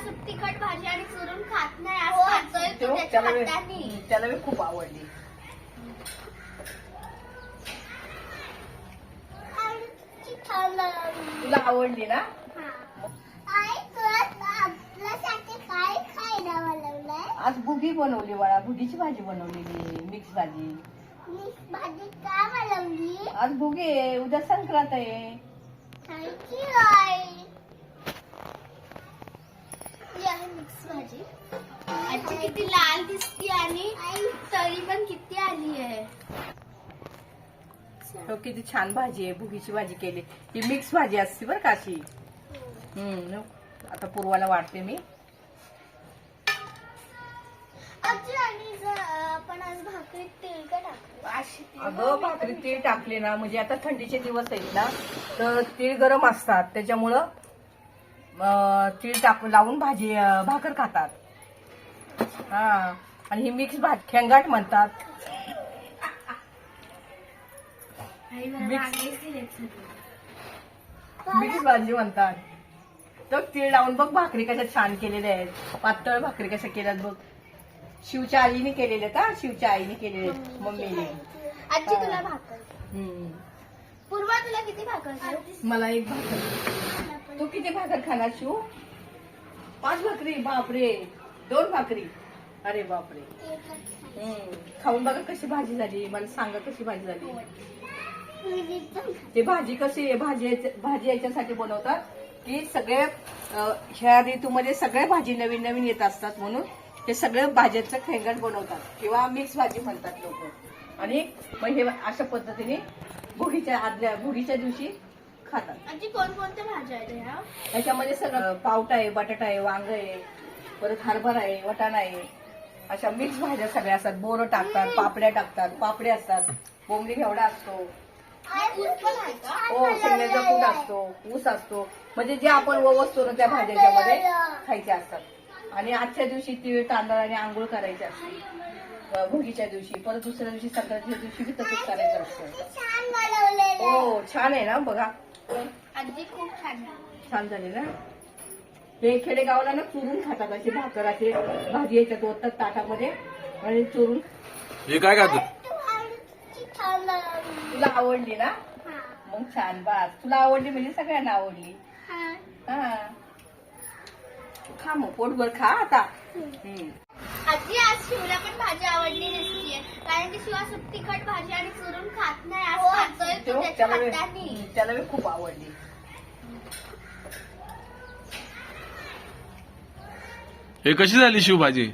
असं तिखट भाजी आणि चुरून खात नाही आज हो, खातोय तो तो त्याच्या त्याला हाताने. मी- त्याला मी खूप आवडली. छान लागली. तुला आवडली ना? आई तुला आपल्यासाठी काय खायला बनवलंय? आज भुगी बनवली बाळा भुगीची भाजी बनवलेली मिक्स भाजी. मिक्स भाजी का बनवली? आज भुगे आहे उद्या संक्रांत आहे. थँक्यू आई ही आहे मिक्स भाजी. आजी किती लाल दिसते आणि तरी पण किती आली आहे. हो किती छान भाजी आहे भुगीची भाजी केली. ही मिक्स भाजी असते बरं का अशी? हम्म आता पूर्वाला वाटते मी. आपण आज भाकरीत तेल का टाकलं? अगं भाकरी तीळ टाकले ना म्हणजे आता थंडीचे दिवस आहेत ना तर तीळ गरम असतात. त्याच्यामुळं तीळ टाकून लावून भाजी भाकर खातात. हा. आणि ही मिक्स भात खेंगाट म्हणतात. मिक्स. भाजी म्हणतात. तर तीळ लावून बघ भाकरी कशा छान केलेल्या आहेत. पातळ भाकरी कशा केल्यात बघ. शिवच्या आईने केलेल्या का शिवच्या आईने केलेल्या आहेत, मम्मीने. आजी तुला भाकर. पूर्वा तुला किती भाकर? मला एक भाकर. किती भाकर खाणार शिव? पाच भाकरी बापरे. दोन भाकरी. अरे बापरे. हम्म. खाऊन बघा कशी भाजी झाली. मला सांगा कशी भाजी झाली. ते भाजी कशी भाजी भाजी याच्यासाठी बनवतात की सगळे ह्या ऋतूमध्ये सगळ्या भाजी नवीन नवीन येत असतात म्हणून ते सगळे भाज्यांचं खेंगट बनवतात. किंवा मिक्स भाजी म्हणतात लोक. आणि मग हे अशा पद्धतीने भुगीच्या आदल्या भुगीच्या दिवशी खातात. आजी कोणकोणत्या भाज्या आहेत ह्या? सगळं पावटा आहे बटाटा आहे वांग आहे परत हरभरा आहे वटाणा आहे. अशा मिक्स भाज्या सगळ्या असतात. बोरं टाकतात पापड्या टाकतात पापड्या असतात. बोंबली घेवडा असतो. हो शेंगण्याचा कूट असतो ऊस असतो. म्हणजे जे आपण वस्तू ना त्या भाज्याच्या मध्ये खायच्या असतात. आणि आजच्या दिवशी तीळ तांदळ आणि आंघोळ करायची असते. भोगीच्या दिवशी. परत दुसऱ्या दिवशी संक्रांतीच्या दिवशी बी तसंच करायचं असतं. हो छान आहे ना बघा. आजी खूप छान. छान झाले ना हे खेडेगावाला ना चुरून खातात असे भाकर असे भाजी याच्यात ओततात ताटामध्ये आणि चुरून हे काय खातो. तुला आवडली ना हा. मग छान बास तुला आवडली म्हणजे सगळ्यांना आवडली हा. हा खा मग पोटभर खा आता हम्म. आजी आज शिवला पण भाजी आवडली नसतीये कारण की शिव असं तिखट भाजी आणि चुरून खात नाही आज खातोय तो त्याला मी खूप आवडली. हे कशी झाली शिवभाजी?